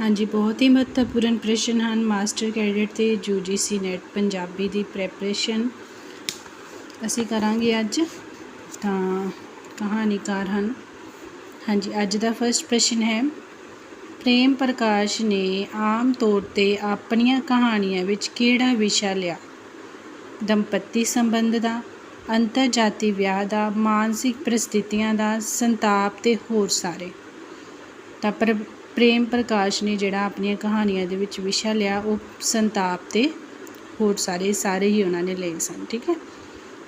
ਹਾਂਜੀ, ਬਹੁਤ ਹੀ ਮਹੱਤਵਪੂਰਨ ਪ੍ਰਸ਼ਨ ਹਨ। ਮਾਸਟਰ ਕੈਡਟ ਤੇ ਯੂਜੀਸੀ ਨੈਟ ਪੰਜਾਬੀ ਦੀ ਪ੍ਰੈਪਰੇਸ਼ਨ। ਅਸੀਂ ਕਰਾਂਗੇ ਅੱਜ ਤਾਂ ਕਹਾਣੀਕਾਰ ਹਨ। ਹਾਂਜੀ, ਅੱਜ ਦਾ ਫਰਸਟ ਪ੍ਰਸ਼ਨ ਹੈ, ਪ੍ਰੇਮ ਪ੍ਰਕਾਸ਼ ਨੇ ਆਮ ਤੌਰ ਤੇ ਆਪਣੀਆਂ ਕਹਾਣੀਆਂ ਵਿੱਚ ਕਿਹੜਾ ਵਿਸ਼ਾ ਲਿਆ? ਦੰਪਤੀ ਸੰਬੰਧ ਦਾ, ਅੰਤਰਜਾਤੀ ਵਿਆਹ ਦਾ, ਮਾਨਸਿਕ ਪ੍ਰਸਥਿਤੀਆਂ ਦਾ, ਸੰਤਾਪ ਤੇ ਹੋਰ ਸਾਰੇ। ਤਾਂ ਪਰ ਪ੍ਰੇਮ ਪ੍ਰਕਾਸ਼ ਨੇ ਜਿਹੜਾ ਆਪਣੀਆਂ ਕਹਾਣੀਆਂ ਦੇ ਵਿੱਚ ਵਿਸ਼ਾ ਲਿਆ, ਉਹ ਸੰਤਾਪ ਤੇ ਹੋਰ ਸਾਰੇ ਸਾਰੇ ਹੀ ਉਹਨਾਂ ਨੇ ਲਏ ਸਨ, ਠੀਕ ਹੈ?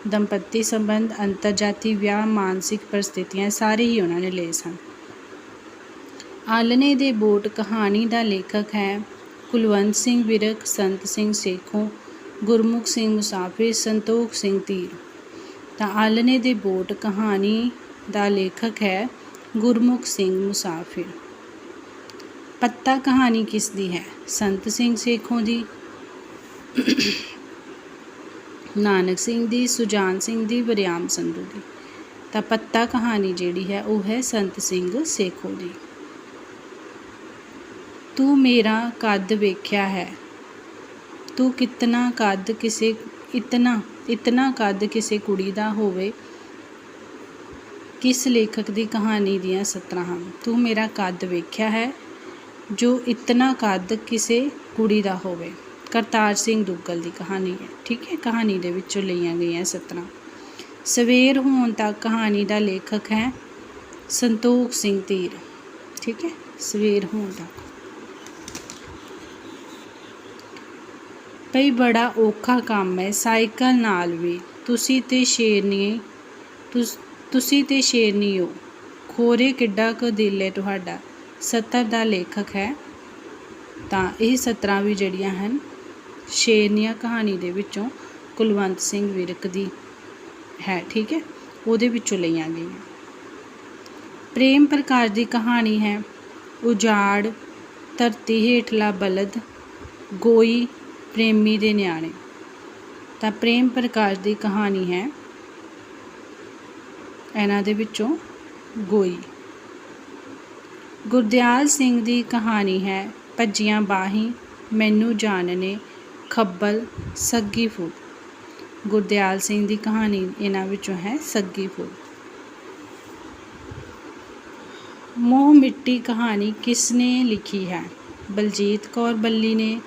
ਦੰਪਤੀ ਸੰਬੰਧ, ਅੰਤਰਜਾਤੀ ਵਿਆਹ, ਮਾਨਸਿਕ ਪਰਿਸਥਿਤੀਆਂ, ਸਾਰੇ ਹੀ ਉਹਨਾਂ ਨੇ ਲਏ ਸਨ। ਆਲਣੇ ਦੇ ਬੋਟ ਕਹਾਣੀ ਦਾ ਲੇਖਕ ਹੈ ਕੁਲਵੰਤ ਸਿੰਘ ਵਿਰਕ, ਸੰਤ ਸਿੰਘ ਸੇਖੋਂ, ਗੁਰਮੁਖ ਸਿੰਘ ਮੁਸਾਫਿਰ, ਸੰਤੋਖ ਸਿੰਘ ਧੀਰ ਤਾਂ ਆਲਣੇ ਦੇ ਬੋਟ ਕਹਾਣੀ ਦਾ ਲੇਖਕ ਹੈ ਗੁਰਮੁਖ ਸਿੰਘ ਮੁਸਾਫਿਰ। ਪੱਤਾ ਕਹਾਣੀ ਕਿਸ ਦੀ ਹੈ? ਸੰਤ ਸਿੰਘ ਸੇਖੋਂ ਦੀ। ਨਾਨਕ ਸਿੰਘ ਦੀ, ਸੁਜਾਨ ਸਿੰਘ ਦੀ, ਵਰਿਆਮ ਸੰਧੂ ਦੀ। ਤਾਂ ਪੱਤਾ ਕਹਾਣੀ ਜਿਹੜੀ ਹੈ, ਉਹ ਹੈ ਸੰਤ ਸਿੰਘ ਸੇਖੋਂ ਦੀ। ਤੂੰ ਮੇਰਾ ਕੱਦ ਵੇਖਿਆ ਹੈ। ਤੂੰ ਕਿਤਨਾ ਕੱਦ ਕਿਸੇ, ਇਤਨਾ ਇਤਨਾ ਕੱਦ ਕਿਸੇ ਕੁੜੀ ਦਾ ਹੋਵੇ। ਕਿਸ ਲੇਖਕ ਦੀ ਕਹਾਣੀ ਦੀਆਂ ਸਤਰਾਂ ਹਨ? ਤੂੰ ਮੇਰਾ ਕੱਦ ਵੇਖਿਆ ਹੈ। ਜੋ ਇਤਨਾ ਕੱਦ ਕਿਸੇ ਕੁੜੀ ਦਾ ਹੋਵੇ। ਕਰਤਾਰ ਸਿੰਘ ਦੁੱਗਲ ਦੀ ਕਹਾਣੀ ਹੈ। ਠੀਕ ਹੈ, ਕਹਾਣੀ ਦੇ ਵਿੱਚੋਂ ਲਈਆਂ ਗਈਆਂ ਸਤਰਾਂ। ਸਵੇਰ ਹੋਣ ਤੱਕ ਕਹਾਣੀ ਦਾ ਲੇਖਕ ਹੈ ਸੰਤੋਖ ਸਿੰਘ ਧੀਰ ਠੀਕ ਹੈ, ਸਵੇਰ ਹੋਣ ਤੱਕ। ਭਈ ਬੜਾ ਔਖਾ ਕੰਮ ਹੈ, ਸਾਈਕਲ ਨਾਲ ਵੀ। ਤੁਸੀਂ ਤੇ ਸ਼ੇਰਨੀ ਤੁਸੀਂ ਤੇ ਸ਼ੇਰਨੀ ਹੋ। ਖੋਰੇ ਕਿੱਡਾ ਕੁ ਦਿਲ ਹੈ ਤੁਹਾਡਾ। ਸਤਰ ਦਾ ਲੇਖਕ ਹੈ। ਤਾਂ ਇਹ ਸਤਰਾਂ ਵੀ ਜਿਹੜੀਆਂ ਹਨ ਸ਼ੇਰਨੀਆਂ ਕਹਾਣੀ ਦੇ ਵਿੱਚੋਂ ਕੁਲਵੰਤ ਸਿੰਘ ਵਿਰਕ ਦੀ ਹੈ, ਠੀਕ ਹੈ? ਉਹਦੇ ਵਿੱਚੋਂ ਲਈਆਂ ਗਈਆਂ। ਪ੍ਰੇਮ ਪ੍ਰਕਾਸ਼ ਦੀ ਕਹਾਣੀ ਹੈ, ਉਜਾੜ, ਧਰਤੀ ਹੇਠਲਾ ਬਲਦ, ਗੋਈ, ਪ੍ਰੇਮੀ ਦੇ ਨਿਆਣੇ। ਤਾਂ ਪ੍ਰੇਮ ਪ੍ਰਕਾਸ਼ ਦੀ ਕਹਾਣੀ ਹੈ, ਇਹਨਾਂ ਦੇ ਵਿੱਚੋਂ ਗੋਈ। ਗੁਰਦਿਆਲ ਸਿੰਘ ਦੀ ਕਹਾਣੀ ਹੈ, ਭੱਜੀਆਂ ਬਾਹੀਂ, ਮੈਨੂੰ ਜਾਣਨੇ, ਖੱਬਲ, ਸੱਗੀ ਫੁੱਲ। ਗੁਰਦਿਆਲ ਸਿੰਘ ਦੀ ਕਹਾਣੀ ਇਹਨਾਂ ਵਿੱਚੋਂ ਹੈ, ਸੱਗੀ ਫੁੱਲ। ਮੋਹ ਮਿੱਟੀ ਕਹਾਣੀ ਕਿਸ ਨੇ ਲਿਖੀ ਹੈ? ਬਲਜੀਤ ਕੌਰ ਬੱਲੀ ਨੇ,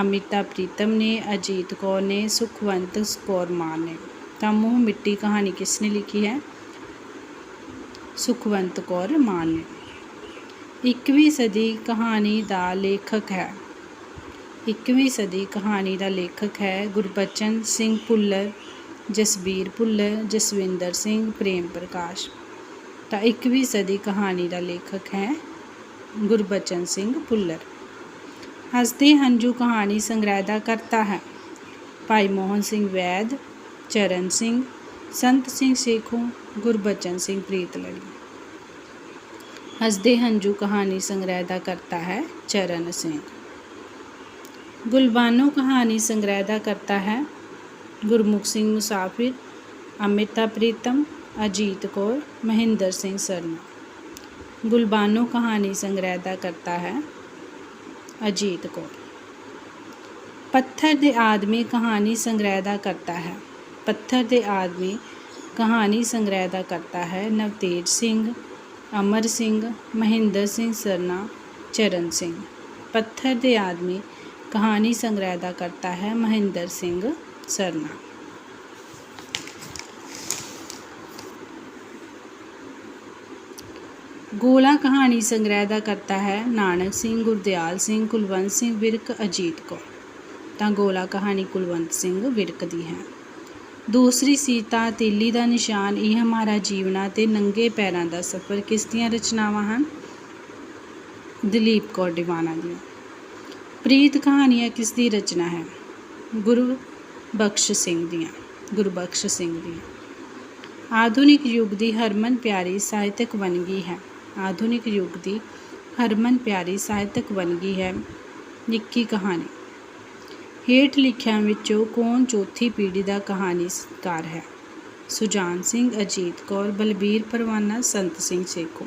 ਅਮਿਤਾ ਪ੍ਰੀਤਮ ਨੇ, ਅਜੀਤ ਕੌਰ ਨੇ, ਸੁਖਵੰਤ ਕੌਰ ਮਾਨ ਨੇ। ਤਾਂ ਮੋਹ ਮਿੱਟੀ ਕਹਾਣੀ ਕਿਸ ਨੇ ਲਿਖੀ ਹੈ? ਸੁਖਵੰਤ ਕੌਰ ਮਾਨ ਨੇ। 21ਵੀਂ ਸਦੀ ਕਹਾਣੀ ਦਾ ਲੇਖਕ ਹੈ। 21ਵੀਂ ਸਦੀ ਕਹਾਣੀ ਦਾ ਲੇਖਕ ਹੈ ਗੁਰਬਚਨ ਸਿੰਘ ਭੁੱਲਰ, ਜਸਬੀਰ ਭੁੱਲਰ, ਜਸਵਿੰਦਰ ਸਿੰਘ ਪ੍ਰੇਮ ਪ੍ਰਕਾਸ਼। ਤਾਂ 21ਵੀਂ ਸਦੀ ਕਹਾਣੀ ਦਾ ਲੇਖਕ ਹੈ ਗੁਰਬਚਨ ਸਿੰਘ ਭੁੱਲਰ। ਹਸਤੇ ਹੰਝੂ ਕਹਾਣੀ ਸੰਗ੍ਰਹਿ ਦਾ ਕਰਤਾ ਹੈ। ਭਾਈ ਮੋਹਨ ਸਿੰਘ ਵੈਦ, ਚਰਨ ਸਿੰਘ, ਸੰਤ ਸਿੰਘ ਸੇਖੋਂ ਗੁਰਬਚਨ ਸਿੰਘ ਪ੍ਰੀਤਲੜੀ। ਹਸਦੇ ਹੰਝੂ ਕਹਾਣੀ ਸੰਗ੍ਰਹਿ ਦਾ ਕਰਤਾ ਹੈ ਚਰਨ ਸਿੰਘ ਗੁਲਬਾਨੋ ਕਹਾਣੀ ਸੰਗ੍ਰਹਿ ਦਾ ਕਰਤਾ ਹੈ ਗੁਰਮੁਖ ਸਿੰਘ ਮੁਸਾਫਿਰ ਅਮਿਤਾ ਪ੍ਰੀਤਮ ਅਜੀਤ ਕੌਰ ਮਹਿੰਦਰ ਸਿੰਘ ਸਰਨਾ ਗੁਲਬਾਨੋ ਕਹਾਣੀ ਸੰਗ੍ਰਹਿ ਦਾ ਕਰਤਾ ਹੈ ਅਜੀਤ ਕੌਰ ਪੱਥਰ ਦੇ ਆਦਮੀ ਕਹਾਣੀ ਸੰਗ੍ਰਹਿ ਦਾ ਕਰਤਾ ਹੈ ਪੱਥਰ ਦੇ ਆਦਮੀ ਕਹਾਣੀ ਸੰਗ੍ਰਹਿ ਦਾ ਕਰਤਾ ਹੈ ਨਵਤੇਜ ਸਿੰਘ ਅਮਰ ਸਿੰਘ, ਮਹਿੰਦਰ ਸਿੰਘ, ਸਰਨਾ, ਚਰਨ ਸਿੰਘ। ਪੱਥਰ ਦੇ ਆਦਮੀ ਕਹਾਣੀ ਸੰਗ੍ਰਹਿ ਦਾ ਕਰਤਾ ਹੈ ਮਹਿੰਦਰ ਸਿੰਘ, ਸਰਨਾ। ਗੋਲਾ ਕਹਾਣੀ ਸੰਗ੍ਰਹਿ ਦਾ ਕਰਤਾ ਹੈ ਨਾਨਕ ਸਿੰਘ, ਗੁਰਦਿਆਲ ਸਿੰਘ, ਕੁਲਵੰਤ ਸਿੰਘ, ਵਿਰਕ ਅਜੀਤ ਕੌਰ। ਤਾਂ ਗੋਲਾ ਕਹਾਣੀ ਕੁਲਵੰਤ ਸਿੰਘ ਵਿਰਕ ਦੀ ਹੈ। ਦੂਸਰੀ ਸੀਤਾ ਤੀਲੀ ਦਾ ਨਿਸ਼ਾਨ, ਇਹ ਹਮਾਰਾ ਜੀਵਨਾ ਤੇ ਨੰਗੇ ਪੈਰਾਂ ਦਾ ਸਫ਼ਰ। ਕਿਸ ਦੀਆਂ ਰਚਨਾਵਾਂ ਹਨ? ਦਲੀਪ ਕੌਰ ਦੀਵਾਨਾ ਦੀਆਂ ਪ੍ਰੀਤ ਕਹਾਣੀਆਂ ਕਿਸ ਦੀ ਰਚਨਾ ਹੈ? ਗੁਰੂ ਬਖਸ਼ ਸਿੰਘ ਦੀਆਂ ਗੁਰਬਖਸ਼ ਸਿੰਘ ਦੀਆਂ। ਆਧੁਨਿਕ ਯੁੱਗ ਦੀ ਹਰਮਨ ਪਿਆਰੀ ਸਾਹਿਤਕ ਵੰਨਗੀ ਹੈ। ਆਧੁਨਿਕ ਯੁੱਗ ਦੀ ਹਰਮਨ ਪਿਆਰੀ ਸਾਹਿਤਕ ਵੰਨਗੀ ਹੈ। ਨਿੱਕੀ ਕਹਾਣੀ। ਹੇਠ ਲਿਖਿਆਂ ਵਿੱਚੋਂ ਕੌਣ ਚੌਥੀ ਪੀੜ੍ਹੀ ਦਾ ਕਹਾਣੀਕਾਰ ਹੈ? ਸੁਜਾਨ ਸਿੰਘ, ਅਜੀਤ ਕੌਰ, ਬਲਬੀਰ ਪਰਵਾਨਾ, ਸੰਤ ਸਿੰਘ ਸੇਖੋਂ।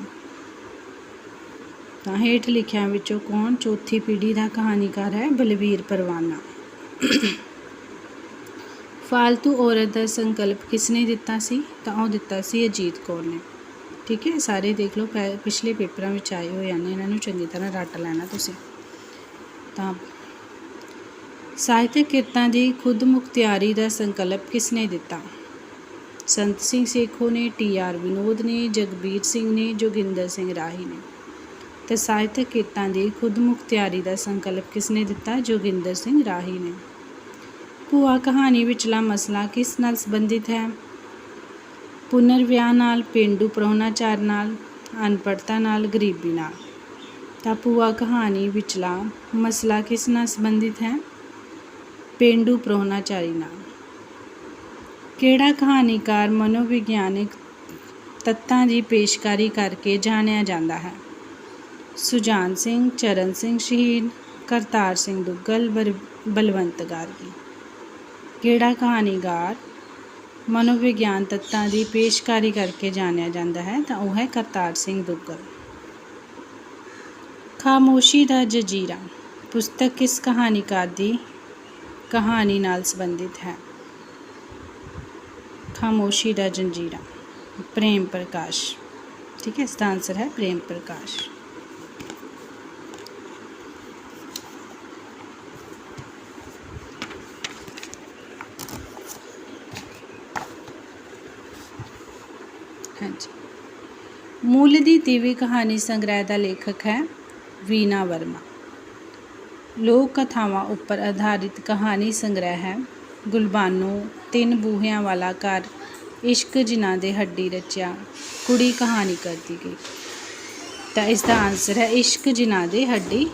ਤਾਂ ਹੇਠ ਲਿਖਿਆਂ ਵਿੱਚੋਂ ਕੌਣ ਚੌਥੀ ਪੀੜ੍ਹੀ ਦਾ ਕਹਾਣੀਕਾਰ ਹੈ? ਬਲਬੀਰ ਪਰਵਾਨਾ। ਫਾਲਤੂ ਔਰਤ ਦਾ ਸੰਕਲਪ ਕਿਸਨੇ ਦਿੱਤਾ ਸੀ? ਤਾਂ ਉਹ ਦਿੱਤਾ ਸੀ ਅਜੀਤ ਕੌਰ ਨੇ। ਠੀਕ ਹੈ, ਸਾਰੇ ਦੇਖ ਲਓ, ਪੈ- ਪਿਛਲੇ ਪੇਪਰਾਂ ਵਿੱਚ ਆਏ ਹੋਏ ਹਨ, ਇਹਨਾਂ ਨੂੰ ਚੰਗੀ ਤਰ੍ਹਾਂ ਰੱਟ ਲੈਣਾ ਤੁਸੀਂ। ਤਾਂ ਸਾਹਿਤਕ ਕਿਰਤਾਂ ਦੀ ਖੁਦ ਮੁਖਤਿਆਰੀ ਦਾ ਸੰਕਲਪ ਕਿਸ ਨੇ ਦਿੱਤਾ? ਸੰਤ ਸਿੰਘ ਸੇਖੋ ਨੇ, ਟੀ ਆਰ ਵਿਨੋਦ ਨੇ, ਜਗਬੀਰ ਸਿੰਘ ਨੇ, ਜੋਗਿੰਦਰ ਸਿੰਘ ਰਾਹੀ ਨੇ। ਤੇ ਸਾਹਿਤਕ ਕਿਰਤਾਂ ਦੀ ਖੁਦ ਮੁਖਤਿਆਰੀ ਦਾ ਸੰਕਲਪ ਕਿਸ ਨੇ ਦਿੱਤਾ? ਜੋਗਿੰਦਰ ਸਿੰਘ ਰਾਹੀ ਨੇ। ਭੂਆ ਕਹਾਣੀ ਵਿਚਲਾ ਮਸਲਾ ਕਿਸ ਨਾਲ ਸੰਬੰਧਿਤ ਹੈ? ਪੁਨਰ ਵਿਆਹ ਨਾਲ, ਪੇਂਡੂ ਪ੍ਰਾਹੁਣਾਚਾਰ ਨਾਲ, ਅਨਪੜ੍ਹਤਾ ਨਾਲ, ਗਰੀਬੀ ਨਾਲ। ਤਾਂ ਭੂਆ ਕਹਾਣੀ ਵਿਚਲਾ ਮਸਲਾ ਕਿਸ ਨਾਲ ਸੰਬੰਧਿਤ ਹੈ? ਪੇਂਡੂ ਪ੍ਰਾਹੁਣਾਚਾਰੀ ਨਾਲ। ਕਿਹੜਾ ਕਹਾਣੀਕਾਰ ਮਨੋਵਿਗਿਆਨਿਕ ਤੱਤਾਂ ਦੀ ਪੇਸ਼ਕਾਰੀ ਕਰਕੇ ਜਾਣਿਆ ਜਾਂਦਾ ਹੈ? ਸੁਜਾਨ ਸਿੰਘ, ਚਰਨ ਸਿੰਘ ਸ਼ਹੀਦ, ਕਰਤਾਰ ਸਿੰਘ ਦੁੱਗਲ ਬਰ- ਬਲਵੰਤ ਗਾਰਗੀ। ਕਿਹੜਾ ਕਹਾਣੀਕਾਰ ਮਨੋਵਿਗਿਆਨ ਤੱਤਾਂ ਦੀ ਪੇਸ਼ਕਾਰੀ ਕਰਕੇ ਜਾਣਿਆ ਜਾਂਦਾ ਹੈ ਤਾਂ ਉਹ ਹੈ ਕਰਤਾਰ ਸਿੰਘ ਦੁੱਗਲ। ਖਾਮੋਸ਼ੀ ਦਾ ਜਜੀਰਾ। ਪੁਸਤਕ ਕਿਸ ਕਹਾਣੀਕਾਰ ਦੀ ਕਹਾਣੀ ਨਾਲ ਸੰਬੰਧਿਤ ਹੈ। ਖਾਮੋਸ਼ੀ ਦਾ ਜੰਜੀਰਾ, ਪ੍ਰੇਮ ਪ੍ਰਕਾਸ਼। ਠੀਕ ਹੈ, ਇਸ ਦਾ ਆਨਸਰ ਹੈ ਪ੍ਰੇਮ ਪ੍ਰਕਾਸ਼। ਹਾਂਜੀ। ਮੂਲ ਦੀ ਤੀਵੀ ਕਹਾਣੀ ਸੰਗ੍ਰਹਿ ਦਾ ਲੇਖਕ ਹੈ ਵੀਨਾ ਵਰਮਾ। ਲੋਕ ਕਥਾਵਾਂ ਉੱਪਰ ਆਧਾਰਿਤ ਕਹਾਣੀ ਸੰਗ੍ਰਹਿ ਹੈ। ਗੁਲਬਾਨੋ ਤਿੰਨ ਬੂਹਿਆਂ ਵਾਲਾ ਘਰ ਇਸ਼ਕ ਜਿਨ੍ਹਾਂ ਦੇ ਹੱਡੀ ਰਚਿਆ ਕੁੜੀ ਕਹਾਣੀ ਕਰਦੀ ਗਈ। ਤਾਂ ਇਸ ਦਾ ਆਨਸਰ ਹੈ ਇਸ਼ਕ ਜਿਨ੍ਹਾਂ ਦੇ ਹੱਡੀ